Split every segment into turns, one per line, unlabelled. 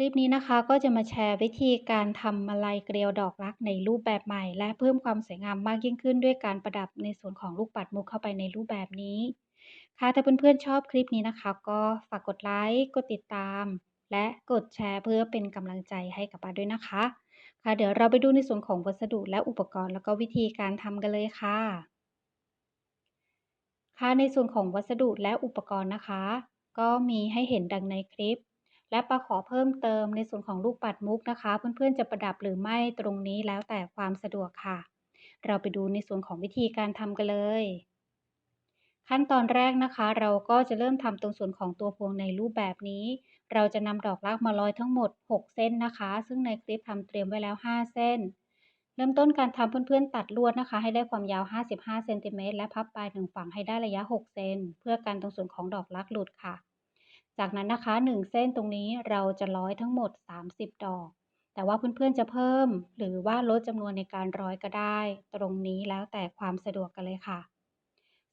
ลิปนี้นะคะก็จะมาแชร์วิธีการทำมาลัยเกลียวดอกรักในรูปแบบใหม่ และเพิ่มความสวยงามมากยิ่งขึ้นด้วยการประดับในส่วนของลูกปัดมุกเข้าไปในรูปแบบนี้ ค่ะถ้าเพื่อนๆชอบคลิปนี้นะคะ ก็ฝากกดไลค์กดติดตาม และกดแชร์เพื่อเป็นกำลังใจให้กับป้าด้วยนะคะ ค่ะเดี๋ยวเราไปดูในส่วนของวัสดุและอุปกรณ์ แล้วก็วิธีการทำกันเลยค่ะ ค่ะในส่วนของวัสดุและอุปกรณ์นะคะ ก็มีให้เห็นดังในคลิป และปาขอเพิ่มเติมในส่วนของลูกปัดมุกนะคะ เพื่อนๆจะประดับหรือไม่ตรงนี้แล้วแต่ความสะดวกค่ะ เราไปดูในส่วนของวิธีการทำกันเลย ขั้นตอนแรกนะคะ เราก็จะเริ่มทำตรงส่วนของตัวพวงในรูปแบบนี้ เราจะนำดอกรักมาร้อยทั้งหมด 6 เส้นนะคะ ซึ่งในคลิปทำเตรียมไว้แล้ว 5 เส้นเริ่มต้นการทำเพื่อนๆ ตัดลวดนะคะ ให้ได้ความยาว 55เซนติเมตรและพับปลายหนึ่งฝั่งให้ได้ระยะ 6 เซนเพื่อการตรงส่วนของดอกรักหลุดค่ะ จากนั้นนะคะ 1 เส้นตรงนี้เราจะร้อยทั้งหมด 30 ดอก แต่ว่าเพื่อนๆจะเพิ่ม หรือว่าลดจำนวนในการร้อยก็ได้ ตรงนี้แล้วแต่ความสะดวกกันเลยค่ะ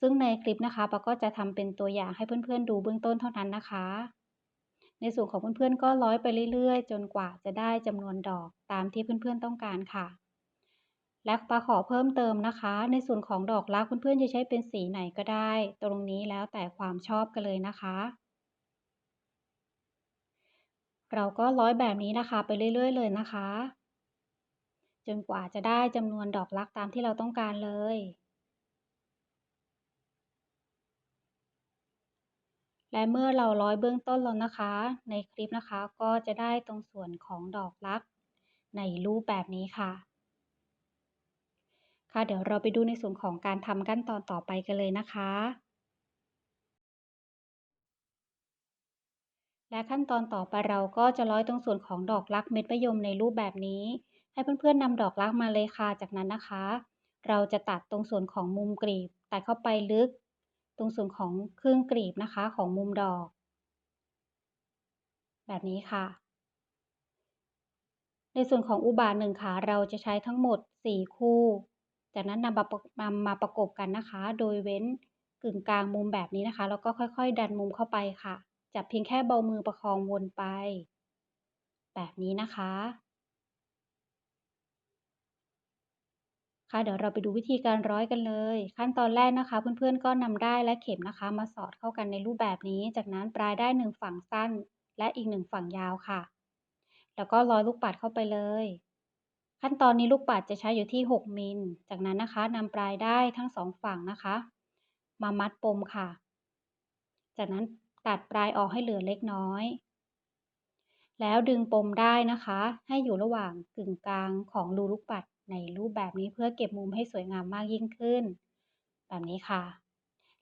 ซึ่งในคลิปนะคะปาก็จะทำเป็นตัวอย่างให้เพื่อนๆดูเบื้องต้นเท่านั้นนะคะ ในส่วนของเพื่อนๆก็ร้อยไปเรื่อยๆ จนกว่าจะได้จำนวนดอกตามที่เพื่อนๆต้องการค่ะและปาขอเพิ่มเติมนะคะ ในส่วนของดอกรักเพื่อนๆจะใช้เป็นสีไหนก็ได้ ตรงนี้แล้วแต่ความชอบกันเลยนะคะ เราก็ร้อยแบบนี้นะคะ ไปเรื่อย ๆ เลยนะคะ จนกว่าจะได้จำนวนดอกรักตามที่เราต้องการเลย และเมื่อเราร้อยเบื้องต้นแล้วนะคะ ในคลิปนะคะก็จะได้ตรงส่วนของดอกรักในรูปแบบนี้ค่ะ ค่ะเดี๋ยวเราไปดูในส่วนของการทำขั้นตอนต่อไปกันเลยนะคะ และขั้นตอนต่อไปเราก็จะร้อยตรงส่วนของดอกรักเม็ดมะยมในรูปแบบนี้ ให้เพื่อนๆนำดอกรักมาเลยค่ะ จากนั้นนะคะ เราจะตัดตรงส่วนของมุมกรีบตัดเข้าไปลึก ตรงส่วนของครึ่งกรีบนะคะของมุมดอก แบบนี้ค่ะ ในส่วนของอุบาทหนึ่งขาเราจะใช้ทั้งหมด 4 คู่ จากนั้นนำมานำมาประกบกันนะคะ โดยเว้นกึ่งกลางมุมแบบนี้นะคะ แล้วก็ค่อยๆ ดันมุมเข้าไปค่ะ จับเพียงแค่เบามือประคองวนไป แบบนี้นะคะ ค่ะเดี๋ยวเราไปดูวิธีการร้อยกันเลย ขั้นตอนแรกนะคะ เพื่อนๆก็นำได้และเข็มนะคะ มาสอดเข้ากันในรูปแบบนี้ จากนั้นปลายได้หนึ่งฝั่งสั้น และอีกหนึ่งฝั่งยาวค่ะ แล้วก็ร้อยลูกปัดเข้าไปเลยขั้นตอนนี้ลูกปัดจะใช้อยู่ที่ 6 มิล จากนั้นนะคะนำปลายได้ทั้งสองฝั่งนะคะ มามัดปมค่ะ จากนั้น ตัดปลายออกให้เหลือเล็กน้อย แล้วดึงปมได้นะคะ ให้อยู่ระหว่างกึ่งกลางของรูลูกปัดในรูปแบบนี้เพื่อเก็บมุมให้สวยงามมากยิ่งขึ้น แบบนี้ค่ะ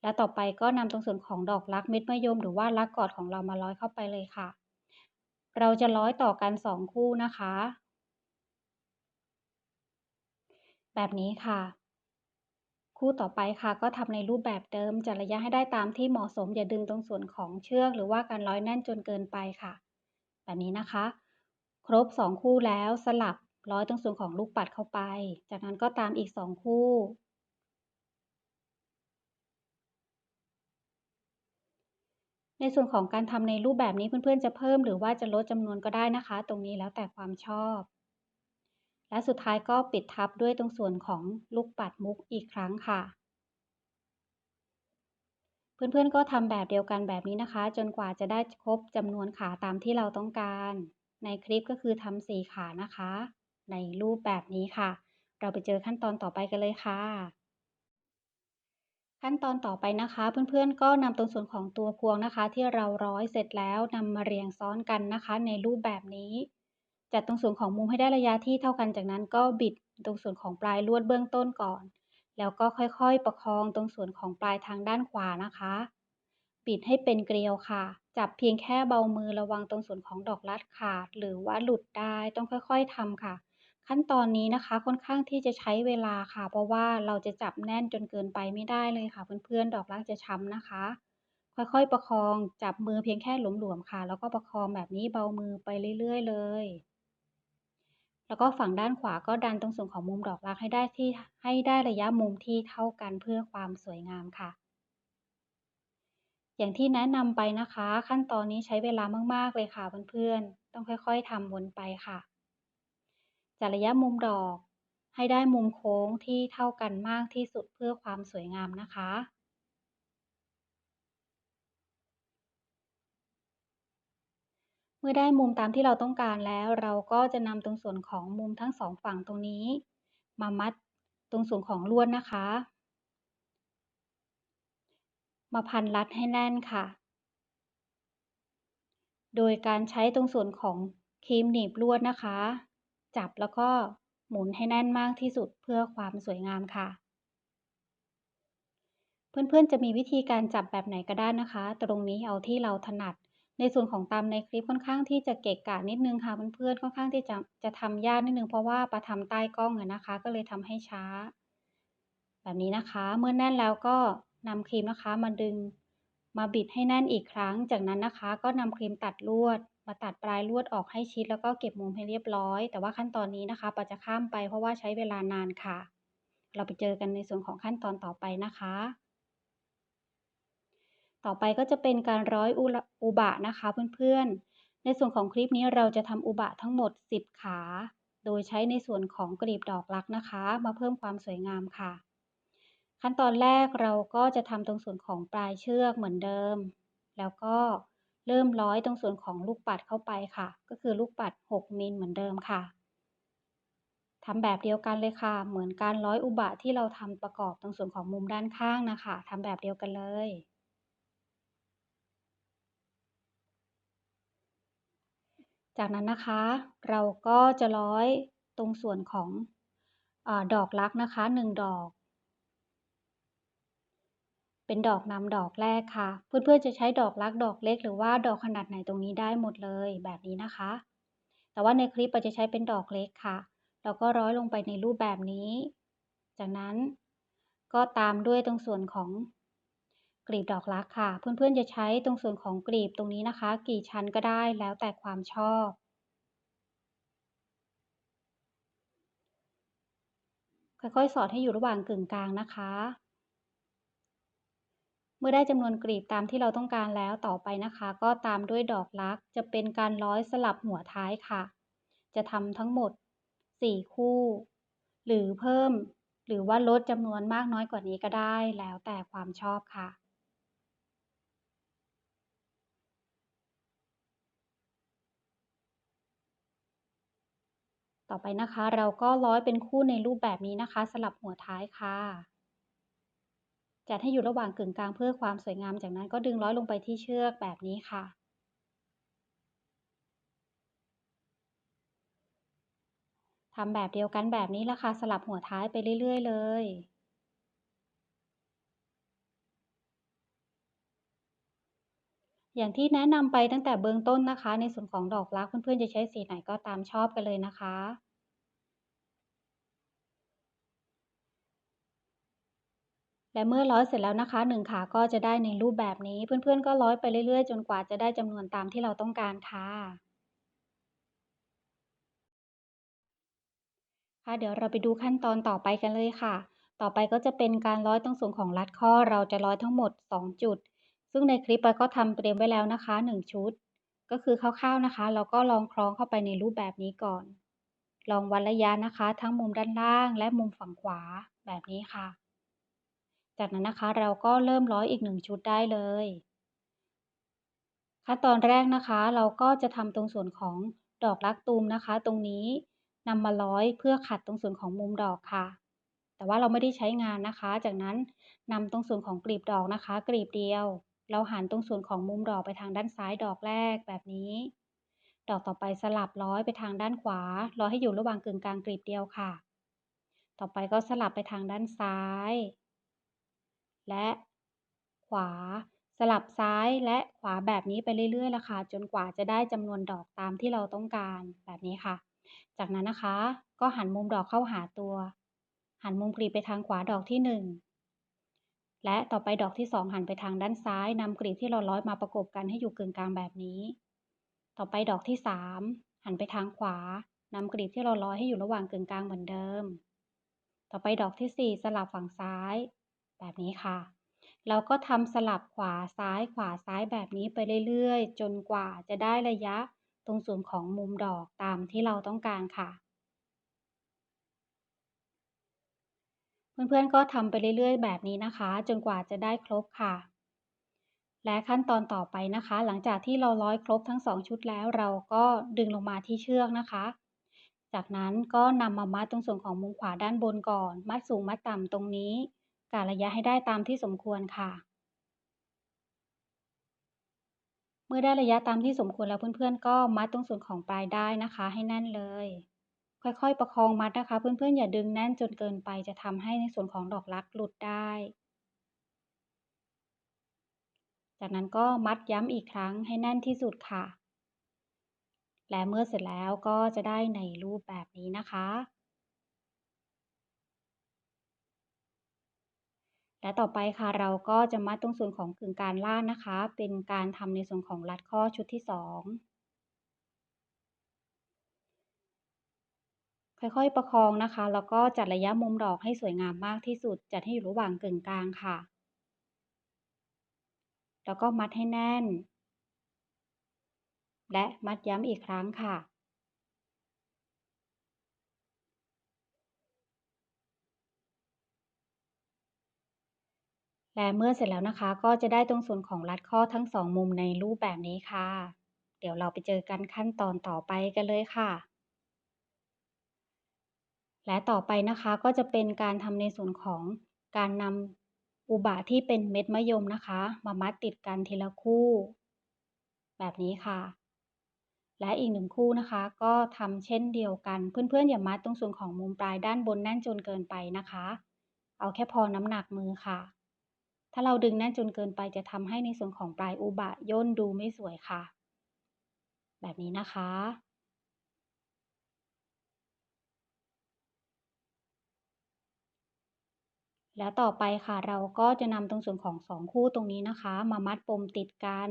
แล้วต่อไปก็นำตรงส่วนของดอกรักเม็ดมะยมหรือว่ารักกอดของเรามาร้อยเข้าไปเลยค่ะ เราจะร้อยต่อกันสองคู่นะคะ แบบนี้ค่ะ คู่ต่อไปค่ะ ก็ทำในรูปแบบเดิมจัดระยะให้ได้ตามที่เหมาะสม อย่าดึงตรงส่วนของเชือก หรือว่าการร้อยแน่นจนเกินไปค่ะ แบบนี้นะคะ ครบ 2 คู่แล้วสลับร้อยตรงส่วนของลูกปัดเข้าไป จากนั้นก็ตามอีก 2 คู่ ในส่วนของการทำในรูปแบบนี้เพื่อนๆจะเพิ่มหรือว่าจะลดจำนวนก็ได้นะคะ ตรงนี้แล้วแต่ความชอบ และสุดท้ายก็ปิดทับด้วยตรงส่วนของลูกปัดมุกอีกครั้งค่ะ เพื่อนๆก็ทำแบบเดียวกันแบบนี้นะคะ จนกว่าจะได้ครบจำนวนขาตามที่เราต้องการ ในคลิปก็คือทำสี่ขานะคะ ในรูปแบบนี้ค่ะ เราไปเจอขั้นตอนต่อไปกันเลยค่ะขั้นตอนต่อไปนะคะเพื่อนๆก็นำตรงส่วนของตัวพวงนะคะ ที่เราร้อยเสร็จแล้วนำมาเรียงซ้อนกันนะคะ ในรูปแบบนี้ จัดตรงส่วนของมุมให้ได้ระยะที่เท่ากันจากนั้นก็บิดตรงส่วนของปลายลวดเบื้องต้นก่อน แล้วก็ค่อยๆ ประคองตรงส่วนของปลายทางด้านขวานะคะ บิดให้เป็นเกลียวค่ะ จับเพียงแค่เบามือระวังตรงส่วนของดอกลัดขาด หรือว่าหลุดได้ต้องค่อยๆทำค่ะ ขั้นตอนนี้นะคะค่อนข้างที่จะใช้เวลาค่ะ เพราะว่าเราจะจับแน่นจนเกินไปไม่ได้เลยค่ะ เพื่อนๆดอกลักจะช้ำนะคะค่อยๆ ประคองจับมือเพียงแค่หลวมๆ ค่ะ แล้วก็ประคองแบบนี้เบามือไปเรื่อยๆ เลย แล้วก็ฝั่งด้านขวาก็ดันตรงส่วนของมุมดอกรักให้ได้ที่ให้ได้ระยะมุมที่เท่ากันเพื่อความสวยงามค่ะ อย่างที่แนะนำไปนะคะ ขั้นตอนนี้ใช้เวลามากๆเลยค่ะเพื่อนๆ ต้องค่อยๆทำวนไปค่ะจัดระยะมุมดอกให้ได้มุมโค้งที่เท่ากันมากที่สุดเพื่อความสวยงามนะคะ เมื่อได้มุมตามที่เราต้องการแล้ว เราก็จะนำตรงส่วนของมุมทั้งสองฝั่งตรงนี้ มามัดตรงส่วนของลวดนะคะ มาพันรัดให้แน่นค่ะ โดยการใช้ตรงส่วนของครีมหนีบลวดนะคะ จับแล้วก็หมุนให้แน่นมากที่สุดเพื่อความสวยงามค่ะ เพื่อนๆจะมีวิธีการจับแบบไหนก็ได้นะคะ ตรงนี้เอาที่เราถนัด ในส่วนของตามในคลิปค่อนข้างที่จะเกะกะนิดนึงค่ะเพื่อนๆค่อนข้างที่จะจะทำยากนิดนึงเพราะว่าประทำใต้กล้องอะนะคะ ก็เลยทำให้ช้า แบบนี้นะคะ เมื่อแน่นแล้วก็นำครีมนะคะ มาดึงมาบิดให้แน่นอีกครั้ง จากนั้นนะคะ ก็นำครีมตัดลวด มาตัดปลายลวดออกให้ชิด แล้วก็เก็บมุมให้เรียบร้อย แต่ว่าขั้นตอนนี้นะคะปาจะข้ามไปเพราะว่าใช้เวลานานค่ะ เราไปเจอกันในส่วนของขั้นตอนต่อไปนะคะ ต่อไปก็จะเป็นการร้อยอุบะนะคะเพื่อนๆ ในส่วนของคลิปนี้เราจะทำอุบะทั้งหมด 10 ขา โดยใช้ในส่วนของกลีบดอกรักนะคะ มาเพิ่มความสวยงามค่ะ ขั้นตอนแรกเราก็จะทำตรงส่วนของปลายเชือกเหมือนเดิม แล้วก็เริ่มร้อยตรงส่วนของลูกปัดเข้าไปค่ะ ก็คือลูกปัด 6 มิลเหมือนเดิมค่ะทำแบบเดียวกันเลยค่ะ เหมือนการร้อยอุบะที่เราทำประกอบตรงส่วนของมุมด้านข้างนะคะทำแบบเดียวกันเลย จากนั้นนะคะ เราก็จะร้อยตรงส่วนของอดอกรักนะคะ1ดอก เป็นดอกนำดอกแรกค่ะ เพื่อนๆจะใช้ดอกรักดอกเล็ก หรือว่าดอกขนาดไหนตรงนี้ได้หมดเลยแบบนี้นะคะ แต่ว่าในคลิปเราจะใช้เป็นดอกเล็กค่ะ เราก็ร้อยลงไปในรูปแบบนี้ จากนั้นก็ตามด้วยตรงส่วนของ ลีบดอกรักค่ะ เพื่อนๆจะใช้ตรงส่วนของกลีบตรงนี้นะคะ กี่ชั้นก็ได้แล้วแต่ความชอบ ค่อยๆ สอดให้อยู่ระหว่างกึ่งกลางนะคะ เมื่อได้จำนวนกลีบตามที่เราต้องการแล้วต่อไปนะคะ ก็ตามด้วยดอกรักจะเป็นการร้อยสลับหัวท้ายค่ะ จะทำทั้งหมด 4 คู่ หรือเพิ่มหรือว่าลดจำนวนมากน้อยกว่านี้ก็ได้แล้วแต่ความชอบค่ะ ต่อไปนะคะ เราก็ร้อยเป็นคู่ในรูปแบบนี้นะคะ สลับหัวท้ายค่ะ จัดให้อยู่ระหว่างกึ่งกลางเพื่อความสวยงาม จากนั้นก็ดึงร้อยลงไปที่เชือกแบบนี้ค่ะทำแบบเดียวกันแบบนี้ละค่ะ สลับหัวท้ายไปเรื่อย ๆ เลย อย่างที่แนะนำไปตั้งแต่เบื้องต้นนะคะ ในส่วนของดอกรักเพื่อนๆจะใช้สีไหนก็ตามชอบกันเลยนะคะ และเมื่อร้อยเสร็จแล้วนะคะ1ขาก็จะได้ในรูปแบบนี้ เพื่อนๆก็ร้อยไปเรื่อยๆ จนกว่าจะได้จำนวนตามที่เราต้องการค่ะค่ะเดี๋ยวเราไปดูขั้นตอนต่อไปกันเลยค่ะ ต่อไปก็จะเป็นการร้อยตรงส่วนของรัดข้อเราจะร้อยทั้งหมด 2 จุด ซึ่งในคลิปเราก็ทำเตรียมไว้แล้วนะคะ 1 ชุด ก็คือคร่าวๆนะคะเราก็ลองคล้องเข้าไปในรูปแบบนี้ก่อน ลองวัดระยะนะคะ ทั้งมุมด้านล่างและมุมฝั่งขวาแบบนี้ค่ะ จากนั้นนะคะเราก็เริ่มร้อยอีกหนึ่งชุดได้เลยขั้นตอนแรกนะคะเราก็จะทำตรงส่วนของดอกลักตูมนะคะ ตรงนี้นำมาร้อยเพื่อขัดตรงส่วนของมุมดอกค่ะ แต่ว่าเราไม่ได้ใช้งานนะคะ จากนั้นนำตรงส่วนของกลีบดอกนะคะ กลีบเดียว เราหันตรงส่วนของมุมดอกไปทางด้านซ้ายดอกแรกแบบนี้ ดอกต่อไปสลับร้อยไปทางด้านขวา ร้อยให้อยู่ระหว่างกึ่งกลางกลีบเดียวค่ะ ต่อไปก็สลับไปทางด้านซ้าย และขวา สลับซ้ายและขวาแบบนี้ไปเรื่อยๆละค่ะ จนกว่าจะได้จำนวนดอกตามที่เราต้องการแบบนี้ค่ะ จากนั้นนะคะ ก็หันมุมดอกเข้าหาตัว หันมุมกลีบไปทางขวาดอกที่1 และต่อไปดอกที่ 2 หันไปทางด้านซ้ายนำกลีบที่เราร้อยมาประกบกันให้อยู่กึ่งกลางแบบนี้ ต่อไปดอกที่ 3 หันไปทางขวานำกลีบที่เราร้อยให้อยู่ระหว่างกึ่งกลางเหมือนเดิม ต่อไปดอกที่ 4 สลับฝั่งซ้าย แบบนี้ค่ะ เราก็ทำสลับขวาซ้ายขวาซ้ายแบบนี้ไปเรื่อยๆ จนกว่าจะได้ระยะตรงส่วนของมุมดอกตามที่เราต้องการค่ะ เพื่อนๆก็ทำไปเรื่อยๆ แบบนี้นะคะ จนกว่าจะได้ครบค่ะ และขั้นตอนต่อไปนะคะ หลังจากที่เราร้อยครบทั้ง 2 ชุดแล้ว เราก็ดึงลงมาที่เชือกนะคะ จากนั้นก็นำมามัดตรงส่วนของมุมขวาด้านบนก่อน มัดสูงมัดต่ำตรงนี้กะระยะให้ได้ตามที่สมควรค่ะ เมื่อได้ระยะตามที่สมควรแล้วเพื่อนๆ ก็มัดตรงส่วนของปลายได้นะคะ ให้แน่นเลย ค่อยๆ ประคองมัดนะคะ เพื่อนๆ อย่าดึงแน่นจนเกินไปจะทำให้ในส่วนของดอกรักหลุดได้ จากนั้นก็มัดย้ำอีกครั้งให้แน่นที่สุดค่ะ และเมื่อเสร็จแล้วก็จะได้ในรูปแบบนี้นะคะ และต่อไปค่ะเราก็จะมัดตรงส่วนของกึ่งกางล่านะคะ เป็นการทำในส่วนของรัดข้อชุดที่2 ค่อยๆ ประคองนะคะ แล้วก็จัดระยะมุมดอกให้สวยงามมากที่สุด จัดให้อยู่ระหว่างกึ่งกลางค่ะ แล้วก็มัดให้แน่น และมัดย้ำอีกครั้งค่ะและเมื่อเสร็จแล้วนะคะ ก็จะได้ตรงส่วนของรัดข้อทั้ง2มุมในรูปแบบนี้ค่ะ เดี๋ยวเราไปเจอกันขั้นตอนต่อไปกันเลยค่ะ และต่อไปนะคะก็จะเป็นการทำในส่วนของการนำอุบะที่เป็นเม็ดมะยมนะคะ มามัดติดกันทีละคู่ แบบนี้ค่ะ และอีกหนึ่งคู่นะคะ ก็ทำเช่นเดียวกัน เพื่อนๆอย่ามัดตรงส่วนของมุมปลายด้านบนแน่นจนเกินไปนะคะ เอาแค่พอน้ำหนักมือค่ะ ถ้าเราดึงแน่นจนเกินไปจะทำให้ในส่วนของปลายอุบะย่นดูไม่สวยค่ะ แบบนี้นะคะ แล้วต่อไปค่ะเราก็จะนำตรงส่วนของ2คู่ตรงนี้นะคะ มามัดปมติดกัน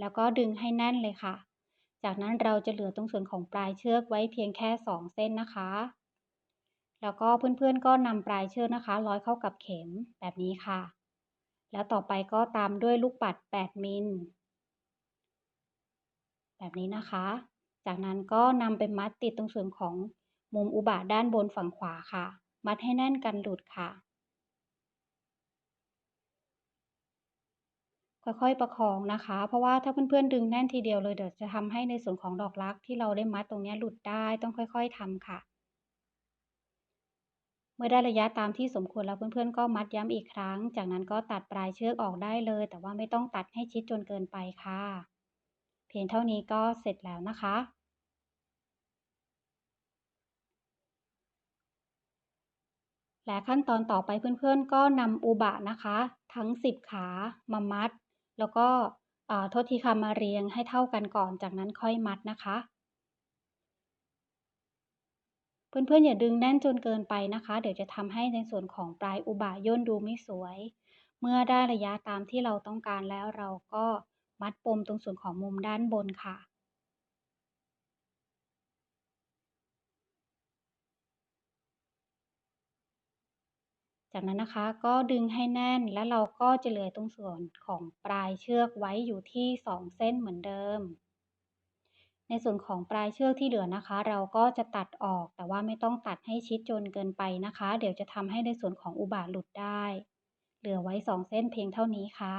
แล้วก็ดึงให้แน่นเลยค่ะ จากนั้นเราจะเหลือตรงส่วนของปลายเชือกไว้เพียงแค่ 2 เส้นนะคะ แล้วก็เพื่อนๆก็นำปลายเชือกนะคะ ร้อยเข้ากับเข็มแบบนี้ค่ะ แล้วต่อไปก็ตามด้วยลูกปัด 8 มิล แบบนี้นะคะ จากนั้นก็นำไปมัดติดตรงส่วนของมุมอุบะด้านบนฝั่งขวาค่ะ มัดให้แน่นกันหลุดค่ะ ค่อยๆประคองนะคะ เพราะว่าถ้าเพื่อนๆดึงแน่นทีเดียวเลยเดี๋ยวจะทำให้ในส่วนของดอกรักที่เราได้มัดตรงนี้หลุดได้ต้องค่อยๆทำค่ะ เมื่อได้ระยะตามที่สมควรแล้วเพื่อนๆก็มัดย้ำอีกครั้ง จากนั้นก็ตัดปลายเชือกออกได้เลย แต่ว่าไม่ต้องตัดให้ชิดจนเกินไปค่ะ เพียงเท่านี้ก็เสร็จแล้วนะคะและขั้นตอนต่อไปเพื่อนๆ ก็นำอุบะนะคะ ทั้ง 10 ขามามัด แล้วก็โทษทีค่ะมาเรียงให้เท่ากันก่อน จากนั้นค่อยมัดนะคะ เพื่อนๆอย่าดึงแน่นจนเกินไปนะคะ เดี๋ยวจะทำให้ในส่วนของปลายอุบะย่นดูไม่สวย เมื่อได้ระยะตามที่เราต้องการแล้วเราก็มัดปมตรงส่วนของมุมด้านบนค่ะ จากนั้นนะคะก็ดึงให้แน่นแล้วเราก็จะเหลือตรงส่วนของปลายเชือกไว้อยู่ที่ 2 เส้นเหมือนเดิม ในส่วนของปลายเชือกที่เหลือนะคะ เราก็จะตัดออกแต่ว่าไม่ต้องตัดให้ชิดจนเกินไปนะคะ เดี๋ยวจะทำให้ในส่วนของอุบาทหลุดได้ เหลือไว้ 2 เส้นเพียงเท่านี้ค่ะ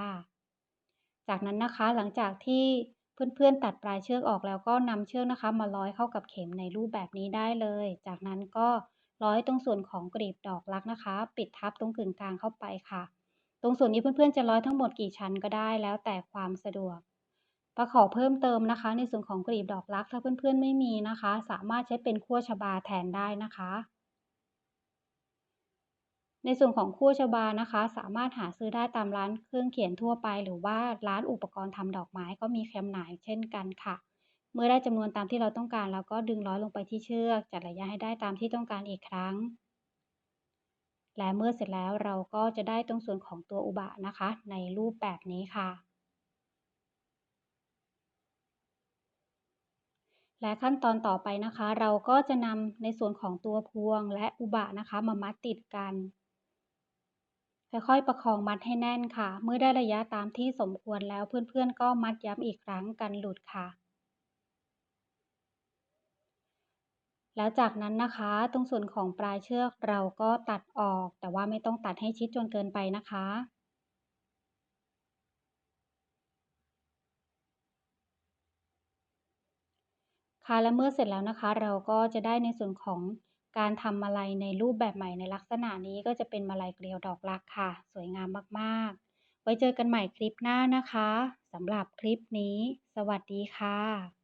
จากนั้นนะคะหลังจากที่เพื่อนๆตัดปลายเชือกออกแล้วก็นำเชือกนะคะ มาร้อยเข้ากับเข็มในรูปแบบนี้ได้เลย จากนั้นก็ ร้อยตรงส่วนของกลีบดอกรักนะคะ ปิดทับตรงกึ่งกลางเข้าไปค่ะ ตรงส่วนนี้เพื่อนๆจะร้อยทั้งหมดกี่ชั้นก็ได้แล้วแต่ความสะดวกประขอเพิ่มเติมนะคะ ในส่วนของกลีบดอกรักถ้าเพื่อนๆไม่มีนะคะ สามารถใช้เป็นขั้วชบาแทนได้นะคะ ในส่วนของขั้วชบานะคะ สามารถหาซื้อได้ตามร้านเครื่องเขียนทั่วไป หรือว่าร้านอุปกรณ์ทำดอกไม้ก็มีแคมหนายเช่นกันค่ะ มื่อได้จำนวนตามที่เราต้องการเราก็ดึงร้อยลงไปที่เชือก จัดระยะให้ได้ตามที่ต้องการอีกครั้ง และเมื่อเสร็จแล้วเราก็จะได้ตรงส่วนของตัวอุบะนะคะ ในรูปแบบนี้ค่ะ และขั้นตอนต่อไปนะคะ เราก็จะนำในส่วนของตัวพวงและอุบะนะคะมามัดติดกัน ค่อยๆประคองมัดให้แน่นค่ะ เมื่อได้ระยะตามที่สมควรแล้วเพื่อนๆก็มัดย้ำอีกครั้งกันหลุดค่ะ แล้วจากนั้นนะคะ ตรงส่วนของปลายเชือกเราก็ตัดออก แต่ว่าไม่ต้องตัดให้ชิดจนเกินไปนะคะ ค่ะและเมื่อเสร็จแล้วนะคะ เราก็จะได้ในส่วนของการทำมาลัยในรูปแบบใหม่ในลักษณะนี้ก็จะเป็นมาลัยเกลียวดอกรักค่ะ สวยงามมากๆ ไว้เจอกันใหม่คลิปหน้านะคะสำหรับคลิปนี้ สวัสดีค่ะ